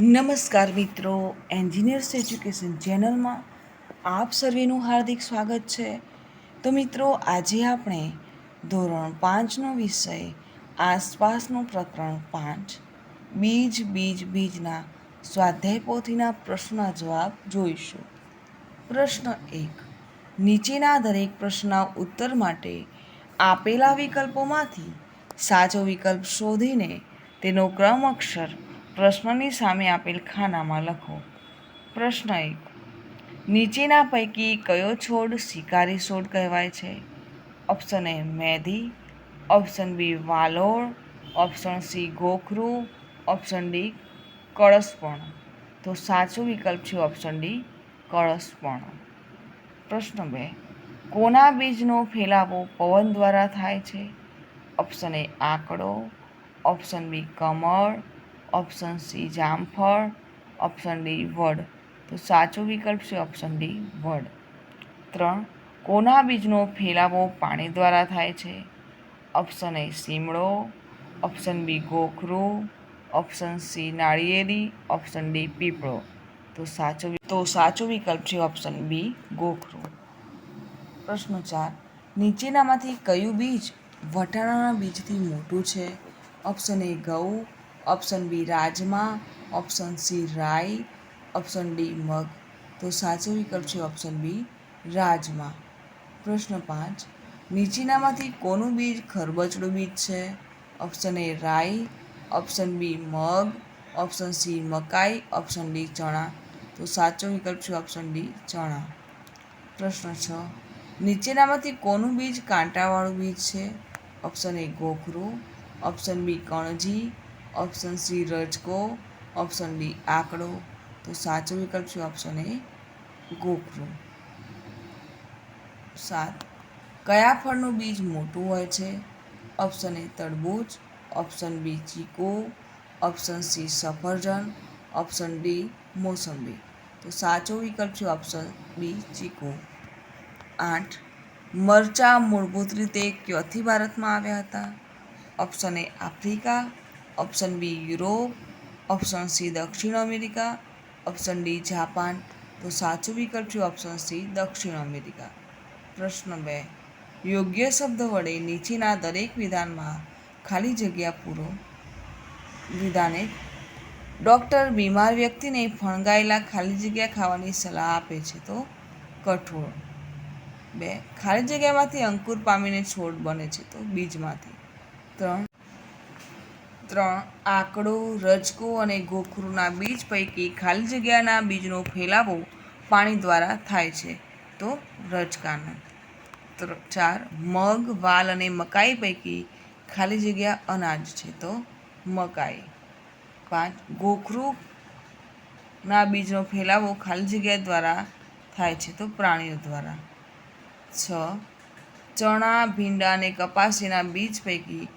નમસ્કાર મિત્રો engineers education ચેનલમાં આપ સર્વેનું હાર્દિક સ્વાગત છે. તો મિત્રો, આજે આપણે ધોરણ પાંચનો વિષય આસપાસનું પ્રકરણ પાંચ, બીજ બીજ, બીજના સ્વાધ્યાય પોથીના પ્રશ્નના જવાબ જોઈશું. પ્રશ્ન એક, નીચેના દરેક પ્રશ્નના ઉત્તર માટે આપેલા વિકલ્પોમાંથી સાચો વિકલ્પ શોધીને તેનો ક્રમ અક્ષર પ્રશ્નની સામે આપેલ ખાનામાં લખો. પ્રશ્ન એક. નીચેના પૈકી કયો છોડ શિકારી છોડ કહેવાય છે? ઓપ્શન એ મેધી ઓપ્શન બી વાલોળ, ઓપ્શન સી ગોખરું ઓપ્શન ડી કળશપણ. તો સાચો વિકલ્પ છે ઓપ્શન ડી કળશપણ. પ્રશ્ન બે. કોના બીજનો ફેલાવો પવન દ્વારા થાય છે? ઓપ્શન એ આંકડો, ઓપ્શન બી કમળ ઓપ્શન સી જામફળ, ઓપ્શન ડી વડ. તો સાચો વિકલ્પ છે ઓપ્શન ડી વડ. ત્રણ, કોના બીજનો ફેલાવો પાણી દ્વારા થાય છે? ઓપ્શન એ સીમડો ઓપ્શન બી ગોખરું, ઓપ્શન સી નાળિયેરી, ઓપ્શન ડી પીપળો. તો સાચો તો સાચો વિકલ્પ છે ઓપ્શન બી ગોખરું. પ્રશ્ન ચાર, નીચેનામાંથી કયું બીજ વટાણાના બીજથી મોટું છે? ઓપ્શન એ ઘઉં ઓપ્શન બી રાજમા, ઓપ્શન સી રાઈ, ઓપ્શન ડી મગ. તો સાચો વિકલ્પ છે ઓપ્શન બી રાજમા. પ્રશ્ન પાંચ, નીચેનામાંથી કોનું બીજ ખરબચડું બીજ છે? ઓપ્શન એ રાઈ, ઓપ્શન બી મગ, ઓપ્શન સી મકાઈ, ઓપ્શન ડી ચણા. તો સાચો વિકલ્પ છે ઓપ્શન ડી ચણા. પ્રશ્ન છ, નીચેનામાંથી કોનું બીજ કાંટાવાળું બીજ છે? ઓપ્શન એ ગોખરું, ઓપ્શન બી કણજી ઓપ્શન સી રજકો ઓપ્શન બી આંકડો તો સાચો વિકલ્પ છે ઓપ્શન એ ગોખરો સાત કયા ફળનું બીજ મોટું હોય છે ઓપ્શન એ તરબૂચ ઓપ્શન બી ચીકુ ઓપ્શન સી સફરજન ઓપ્શન ડી મોસંબી તો સાચો વિકલ્પ છે ઓપ્શન બી ચીકુ આઠ મરચાં મૂળભૂત રીતે ક્યોથી ભારતમાં આવ્યા હતા option A Africa option B Europe, option C દક્ષિણ અમેરિકા, ઓપ્શન ડી જાપાન. તો સાચો વિકલ્પ છે ઓપ્શન સી દક્ષિણ અમેરિકા. પ્રશ્ન બે. યોગ્ય શબ્દ વડે નીચેના દરેક વિધાનમાં ખાલી જગ્યા પૂરો. વિધાને ડૉક્ટર બીમાર વ્યક્તિને ફણગાયેલા ખાલી જગ્યા ખાવાની સલાહ આપે છે તો કઠોળ. બે. ખાલી જગ્યામાંથી અંકુર પામીને છોડ બને છે તો બીજમાંથી. ત્રણ. ત્રણ આંકડો, રજકો અને ગોખરુના બીજ પૈકી ખાલી જગ્યાના બીજનો ફેલાવો પાણી દ્વારા થાય છે. તો રજકાનો. ચાર, મગ, વાલ અને મકાઈ પૈકી ખાલી જગ્યા અનાજ છે. તો મકાઈ. પાંચ, ગોખરુના બીજનો ફેલાવો ખાલી જગ્યા દ્વારા થાય છે. તો પ્રાણીઓ દ્વારા. છ, ચણા, ભીંડા અને કપાસીના બીજ પૈકી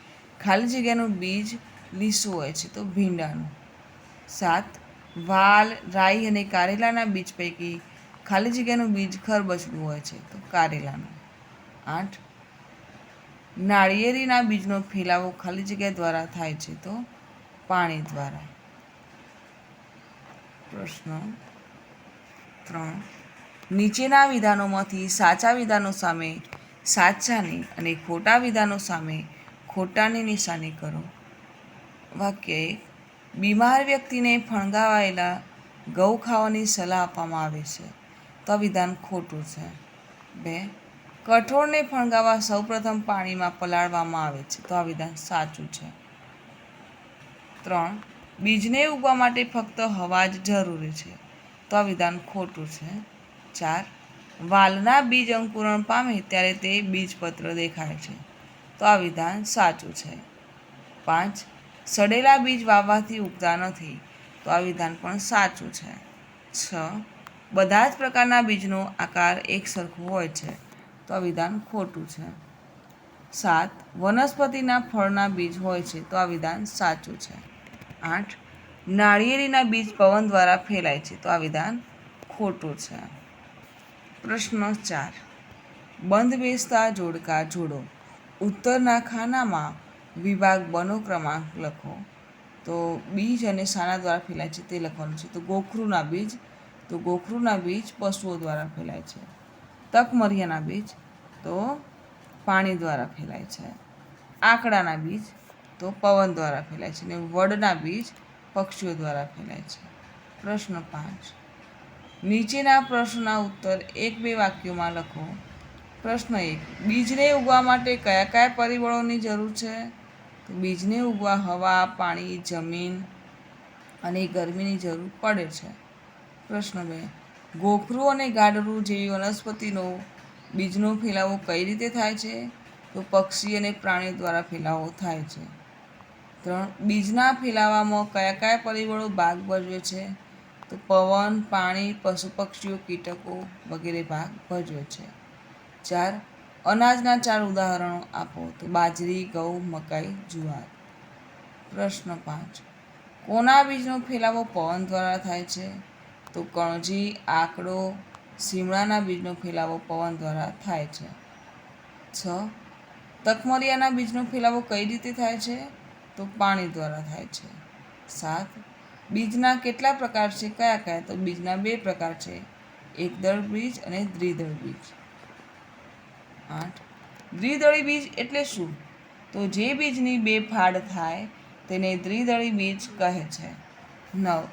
ખાલી જગ્યાનું બીજ લીસું હોય છે તો ભીંડાનું. સાત, વાલ, રાઈ અને કારેલાના બીજ પૈકી ખાલી જગ્યાનું બીજ ખરબચડું હોય છે તો કારેલાનું. આઠ, નાળિયેરીના બીજનો ફેલાવો ખાલી જગ્યા દ્વારા થાય છે તો પાણી દ્વારા. પ્રશ્ન ત્રણ, નીચેના વિધાનોમાંથી સાચા વિધાનો સામે સાચાની અને ખોટા વિધાનો સામે ખોટાની નિશાની કરો. વાક્ય બીમાર વ્યક્તિને ફણગાવાયેલા ઘઉં ખાવાની સલાહ આપવામાં આવે છે. તો વિધાન ખોટું છે. બે, કઠોળને ફણગાવા સૌપ્રથમ પાણીમાં પલાળવામાં આવે છે. તો આ વિધાન સાચું છે. ત્રણ, બીજને ઉગવા માટે ફક્ત હવા જ જરૂરી છે. તો આ વિધાન ખોટું છે. ચાર, વાલના બીજ અંકુરણ પામે ત્યારે તે બીજપત્ર દેખાય છે. તો આ વિધાન સાચું છે. પાંચ સડેલા બીજ વાવવાથી ઉગતા નથી. તો આ વિધાન પણ સાચું છે. છ. બધા જ પ્રકારના બીજનો આકાર એક સરખો હોય છે. તો આ વિધાન ખોટું છે. સાત. વનસ્પતિના ફળના બીજ હોય છે. તો આ વિધાન સાચું છે. આઠ. નાળિયેરીના બીજ પવન દ્વારા ફેલાય છે. તો આ વિધાન ખોટું છે. પ્રશ્ન ચાર. બંધ બેસતા જોડકા જોડો. ઉત્તરના ખાનામાં વિભાગ બનો ક્રમાંક લખો, તો બીજ અને શાના દ્વારા ફેલાય છે તે લખવાનું છે. તો ગોખરુના બીજ, તો ગોખરુના બીજ પશુઓ દ્વારા ફેલાય છે. તકમરિયાના બીજ, તો પાણી દ્વારા ફેલાય છે. આંકડાના બીજ, તો પવન દ્વારા ફેલાય છે. અને વડના બીજ, પક્ષીઓ દ્વારા ફેલાય છે. પ્રશ્ન પાંચ. નીચેના પ્રશ્નના ઉત્તર એક બે વાક્યોમાં લખો. પ્રશ્ન એક. બીજને ઉગવા માટે કયા કયા પરિબળોની જરૂર છે? બીજને ઉગવા હવા, પાણી, જમીન અને ગરમીની જરૂર પડે છે. પ્રશ્ન બે. ગોખરું અને ગાડરું જેવી વનસ્પતિનો બીજનો ફેલાવો કઈ રીતે થાય છે? તો પક્ષી અને પ્રાણીઓ દ્વારા ફેલાવો થાય છે. ત્રણ. બીજના ફેલાવામાં કયા કયા પરિબળો ભાગ ભજવે છે? તો પવન, પાણી, પશુ પક્ષીઓ, કીટકો વગેરે ભાગ ભજવે છે. ચાર. અનાજના ચાર ઉદાહરણો આપો તો બાજરી, ઘઉં, મકાઈ, જુવાર. પ્રશ્ન પાંચ. કોના બીજનો ફેલાવો પવન દ્વારા થાય છે? તો કણજી, આકડો, સીમડાના બીજનો ફેલાવો પવન દ્વારા થાય છે. છ. તકમરિયાના બીજનો ફેલાવો કઈ રીતે થાય છે? તો પાણી દ્વારા થાય છે. સાત. બીજના કેટલા પ્રકાર છે? કયા કયા? તો બીજના બે પ્રકાર છે. એકદળ બીજ અને દ્વિદળ બીજ. આઠ. દ્વિદળી બીજ એટલે શું? તો જે બીજની બે ફાડ થાય તેને દ્વિદળી બીજ કહે છે. નવ.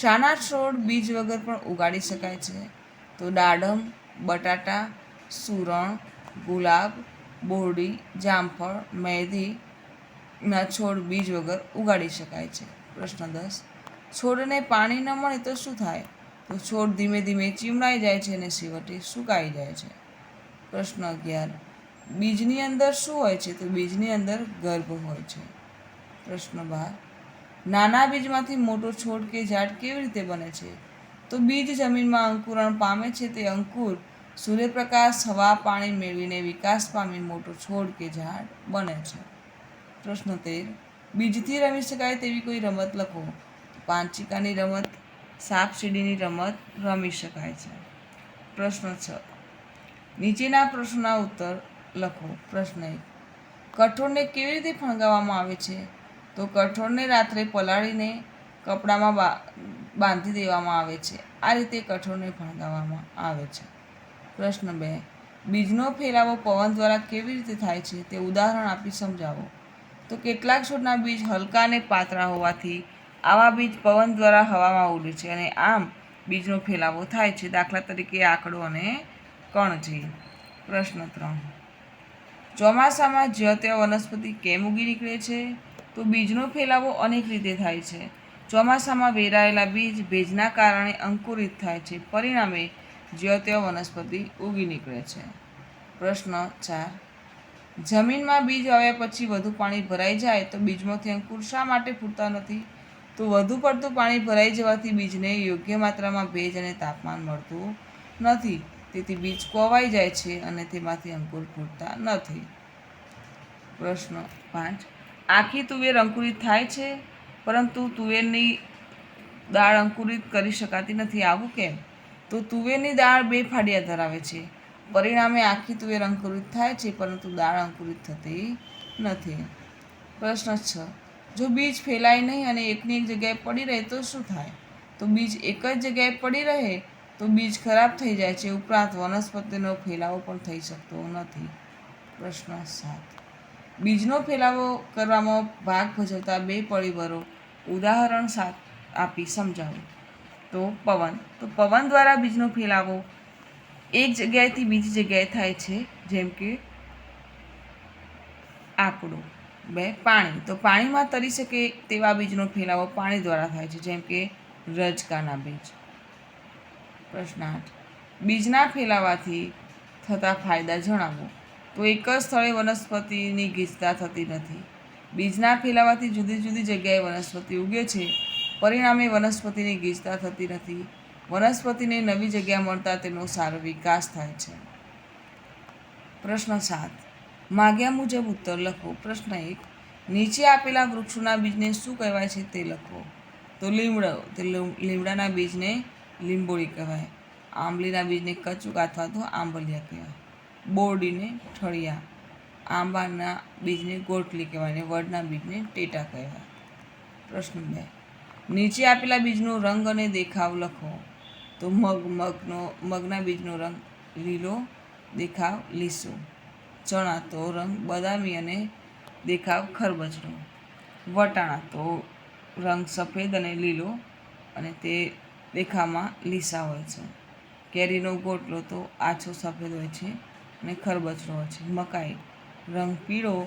શાના છોડ બીજ વગર પણ ઉગાડી શકાય છે. તો દાડમ, બટાટા, સુરણ, ગુલાબ, બોરડી, જામફળ મેથી ના છોડ બીજ વગર ઉગાડી શકાય છે. પ્રશ્ન દસ. છોડને પાણી ન મળે તો શું થાય? તો છોડ ધીમે ધીમે ચીમડાઈ જાય છે અને છેવટે સુકાઈ જાય છે. પ્રશ્ન અગિયાર. બીજની અંદર શું હોય છે? તો બીજની અંદર ગર્ભ હોય છે. પ્રશ્ન બાર. નાના બીજમાંથી મોટો છોડ કે ઝાડ કેવી રીતે બને છે? તો બીજ જમીનમાં અંકુરણ પામે છે તે અંકુર સૂર્યપ્રકાશ, હવા, પાણી મેળવીને વિકાસ પામી મોટો છોડ કે ઝાડ બને છે. પ્રશ્ન તેર. બીજથી રમી શકાય તેવી કોઈ રમત લખો. પાંચિકાની રમત, સાપ સીડીની રમત રમી શકાય છે. પ્રશ્ન છ. નીચેના પ્રશ્નના ઉત્તર લખો. પ્રશ્ન એક. કઠોળને કેવી રીતે ફણગાવવામાં આવે છે? તો કઠોળને રાત્રે પલાળીને કપડામાં બાંધી દેવામાં આવે છે. આ રીતે કઠોળને ફણગાવવામાં આવે છે. પ્રશ્ન બે. બીજનો ફેલાવો પવન દ્વારા કેવી રીતે થાય છે તે ઉદાહરણ આપી સમજાવો. તો કેટલાક છોડના બીજ હલકા અને પાતળા હોવાથી આવા બીજ પવન દ્વારા હવામાં ઉડે છે અને આમ બીજનો ફેલાવો થાય છે દાખલા તરીકે આંકડો અને કણજી. પ્રશ્ન ત્રણ. ચોમાસામાં જ્યાં ત્યાં વનસ્પતિ કેમ ઉગી નીકળે છે? તો બીજનો ફેલાવો અનેક રીતે થાય છે. ચોમાસામાં વેરાયેલા બીજ ભેજના કારણે અંકુરિત થાય છે. પરિણામે જ્યાં ત્યાં વનસ્પતિ ઉગી નીકળે છે. પ્રશ્ન ચાર. જમીનમાં બીજ આવ્યા પછી વધુ પાણી ભરાઈ જાય તો બીજમાંથી અંકુર શા માટે ફૂટતા નથી? તો વધુ પડતું પાણી ભરાઈ જવાથી બીજને યોગ્ય માત્રામાં ભેજ અને તાપમાન મળતું નથી. તેથી બીજ કોવાઈ જાય છે અને તેમાંથી અંકુર ફૂટતા નથી. પ્રશ્ન પાંચ. આખી તુવેર અંકુરિત થાય છે, પરંતુ તુવેરની દાળ અંકુરિત કરી શકાતી નથી. આવું કેમ? તો તુવેરની દાળ બે ફાડિયા ધરાવે છે. પરિણામે આખી તુવેર અંકુરિત થાય છે, પરંતુ દાળ અંકુરિત થતી નથી. પ્રશ્ન છ. જો બીજ ફેલાય નહીં અને એકની એક જગ્યાએ પડી રહે તો શું થાય? તો બીજ એક જ જગ્યાએ પડી રહે તો બીજ ખરાબ થઈ જાય છે, ઉપરાંત વનસ્પતિનો ફેલાવો પણ થઈ શકતો નથી. પ્રશ્ન સાત. બીજનો ફેલાવો કરવામાં ભાગ ભજવતા બે પરિબળો ઉદાહરણ સાત આપી સમજાવો. તો પવન. તો પવન દ્વારા બીજનો ફેલાવો એક જગ્યાએથી બીજી જગ્યાએ થાય છે, જેમ કે આંકડો. બે, પાણી. તો પાણીમાં તરી શકે તેવા બીજનો ફેલાવો પાણી દ્વારા થાય છે, જેમ કે રજકાના બીજ. પ્રશ્ન આઠ બીજના ફેલાવાથી થતા ફાયદા જણાવો. તો એક જ સ્થળે વનસ્પતિની ગીચતા થતી નથી. બીજના ફેલાવાથી જુદી જુદી જગ્યાએ વનસ્પતિ ઉગે છે. પરિણામે વનસ્પતિની ગીચતા થતી નથી. વનસ્પતિને નવી જગ્યા મળતા તેનો સારો વિકાસ થાય છે. પ્રશ્ન સાત. માગ્યા મુજબ ઉત્તર લખો. પ્રશ્ન એક. નીચે આપેલા વૃક્ષોના બીજને શું કહેવાય છે તે લખો. તો લીમડો. તે લીમ- લીમડાના બીજને લીંબોળી કહેવાય. આંબલીના બીજને કચુક અથવા તો આંબલિયા કહેવાય. બોરડીને ઠળિયા. આંબાના બીજને ગોટલી કહેવાય અને વડના બીજને ટેટા કહેવાય. પ્રશ્ન બે. નીચે આપેલા બીજનો રંગ અને દેખાવ લખો. તો મગ, મગનો, મગના બીજનો રંગ લીલો દેખાવ લીસો. ચણા તો રંગ બદામી અને દેખાવ ખરબચડો. વટાણા તો રંગ સફેદ અને લીલો અને તે દેખાવમાં લીસા હોય છે. કેરીનો ગોટલો તો આછો સફેદ હોય છે અને ખરબચડો હોય છે. મકાઈ, રંગ પીળો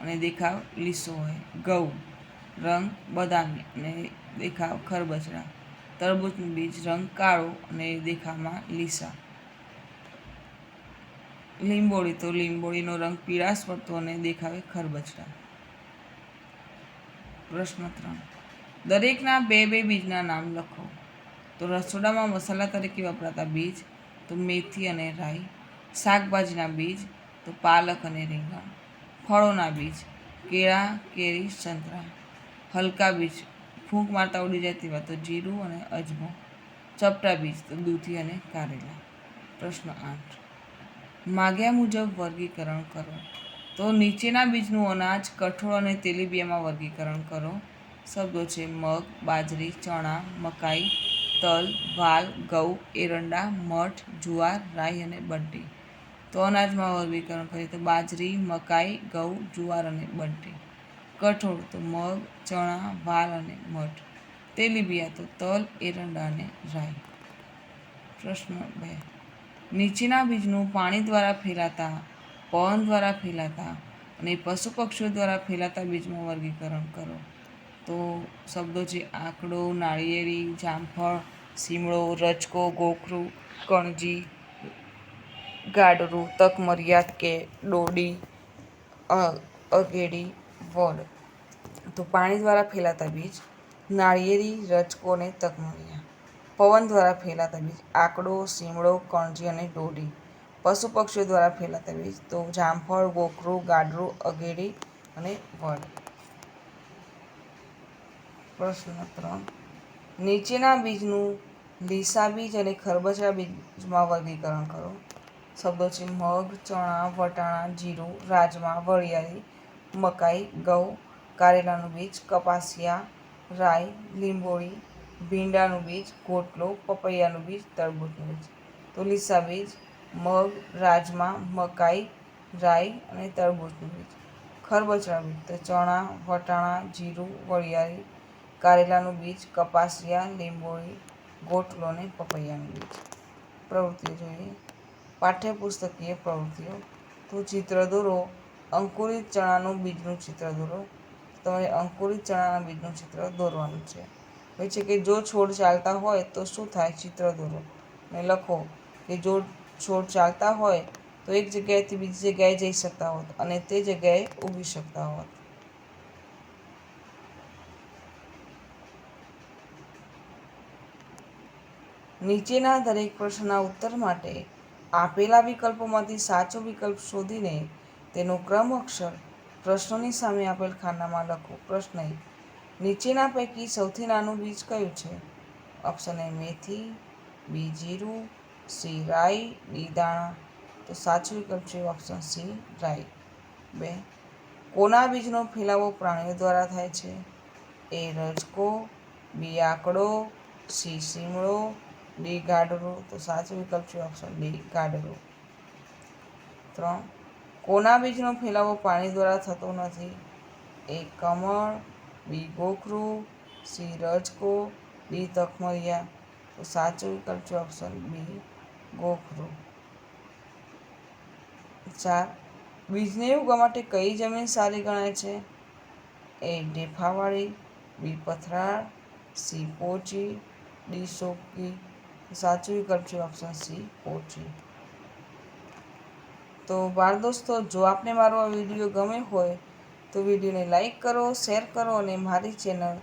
અને દેખાવ લીસો હોય. ઘઉં, રંગ બદામી અને દેખાવ ખરબચડા. તરબૂચનું બીજ રંગ કાળો અને દેખાવમાં લીસા. લીંબોળી તો લીંબોળીનો રંગ પીળાશ પડતો અને દેખાવે ખરબચડા. પ્રશ્ન ત્રણ. દરેકના બે બે બીજના નામ લખો. તો રસોડામાં મસાલા તરીકે વપરાતા બીજ, તો મેથી અને રાઈ, શાકભાજીના બીજ, તો પાલક અને રીંગણ, ફળોના બીજ, કેળા, કેરી, સંતરા, હલકા બીજ, ફૂંક મારતા ઉડી જાય તેવા તો જીરું અને અજમો, ચપટા બીજ, તો દૂધી અને કારેલા. પ્રશ્ન આઠ. માગ્યા મુજબ વર્ગીકરણ કરો. તો નીચેના બીજનું અનાજ કઠોળ અને તેલીબિયામાં વર્ગીકરણ કરો. શબ્દો છે મગ, બાજરી, ચણા, મકાઈ તલ, વાલ, ઘઉં, એરંડા, મઠ, જુવાર, રાઈ અને બંટી. તો અનાજમાં વર્ગીકરણ કરીએ તો બાજરી, મકાઈ, ઘઉં, જુવાર અને બંટી. કઠોળ તો મગ, ચણા, વાલ અને મઠ. તેલીબિયા તો તલ, એરંડા અને રાઈ. પ્રશ્ન બે. નીચેના બીજનું પાણી દ્વારા ફેલાતા, પવન દ્વારા ફેલાતા અને પશુ પક્ષીઓ દ્વારા ફેલાતા બીજમાં વર્ગીકરણ કરો. તો શબ્દો છે આંકડો, નાળિયેરી, જામફળ, સીમળો રચકો ગોખરું, કણજી, ગાડરું તકમરિયા કે ડોડી અગેડી વડ. તો પાણી દ્વારા ફેલાતા બીજ, નાળિયેરી રચકો અને તકમરિયા. પવન દ્વારા ફેલાતા બીજ, આંકડો, સીમળો, કણજી અને ડોડી. પશુ પક્ષીઓ દ્વારા ફેલાતા બીજ, તો જામફળ, ગોખરું, ગાડરું અગેડી અને વડ. પ્રશ્ન ત્રણ. નીચેના બીજનું લીસા બીજ અને ખરબચડા બીજમાં વર્ગીકરણ કરો. શબ્દો છે મગ, ચણા, વટાણા, જીરું, રાજમા, વરિયાળી, મકાઈ ઘઉં કારેલાનું બીજ, કપાસિયા, રાઈ, લીંબોળી, ભીંડાનું બીજ, ગોટલો, પપૈયાનું બીજ, તરબૂચનું બીજ. તો લીસા બીજ, મગ, રાજમા, મકાઈ, રાઈ અને તરબૂચનું બીજ. ખરબચડા બીજ. તો ચણા, વટાણા, જીરું, વરિયાળી કારેલાનું બીજ, કપાસિયા, લીંબોળી ગોટલો અને પપૈયાનું બીજ. પ્રવૃત્તિઓ જોઈએ. પાઠ્યપુસ્તકીય પ્રવૃત્તિઓ. તો ચિત્ર દોરો. અંકુરિત ચણાનું બીજનું ચિત્ર દોરો. તમારે અંકુરિત ચણાના બીજનું ચિત્ર દોરવાનું છે. હોય છે કે જો છોડ ચાલતા હોય તો શું થાય? ચિત્ર દોરો. ને લખો કે જો છોડ ચાલતા હોય તો એક જગ્યાએથી બીજી જગ્યાએ જઈ શકતા હોત અને તે જગ્યાએ ઊગી શકતા હોત. નીચેના દરેક પ્રશ્નના ઉત્તર માટે આપેલા વિકલ્પોમાંથી સાચો વિકલ્પ શોધીને તેનો ક્રમ અક્ષર પ્રશ્નોની સામે આપેલ ખાનામાં લખો. પ્રશ્ન નીચેના પૈકી સૌથી નાનું બીજ કયું છે? ઓપ્શન એ મેથી, બી જીરું, સી રાઈ, ડી દાણા. તો સાચો વિકલ્પ છે ઓપ્શન સી રાઈ. બે. કોના બીજનો ફેલાવો પ્રાણીઓ દ્વારા થાય છે? એ રજકો, બી આંકડો, સી સીમળો ડી ગાડરો તો સાચો વિકલ્પ છે ઓપ્શન ડી ગાડરો ત્રણ, કોના બીજનો ફેલાવો પાણી દ્વારા થતો નથી? એ કમળ, બી ગોખરું, સી રજકો, ડી તખમરિયા. તો સાચો વિકલ્પ છે ઓપ્શન બી ગોખરું. ચાર, બીજને ઉગવા માટે કઈ જમીન સારી ગણાય છે? એ ડેફાવાળી બી પથરાળ, સી પોચી, ડી સોકી સાચો વિકલ્પ છે ઓપ્શન સી ઓછી. તો બાળ દોસ્તો, જો આપને મારો આ વીડિયો ગમે હોય, તો વિડીયોને લાઈક કરો, શેર કરો અને મારી ચેનલ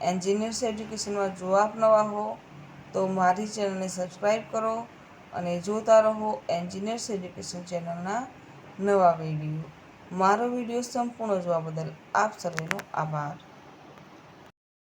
એન્જિનિયર્સ એજ્યુકેશનમાં જો આપ નવા હો, તો મારી ચેનલને સબસ્ક્રાઈબ કરો અને જોતા રહો એન્જિનિયર્સ એજ્યુકેશન ચેનલના નવા વીડિયો. મારો વીડિયો સંપૂર્ણ જોવા બદલ આપ સર્વેનો આભાર.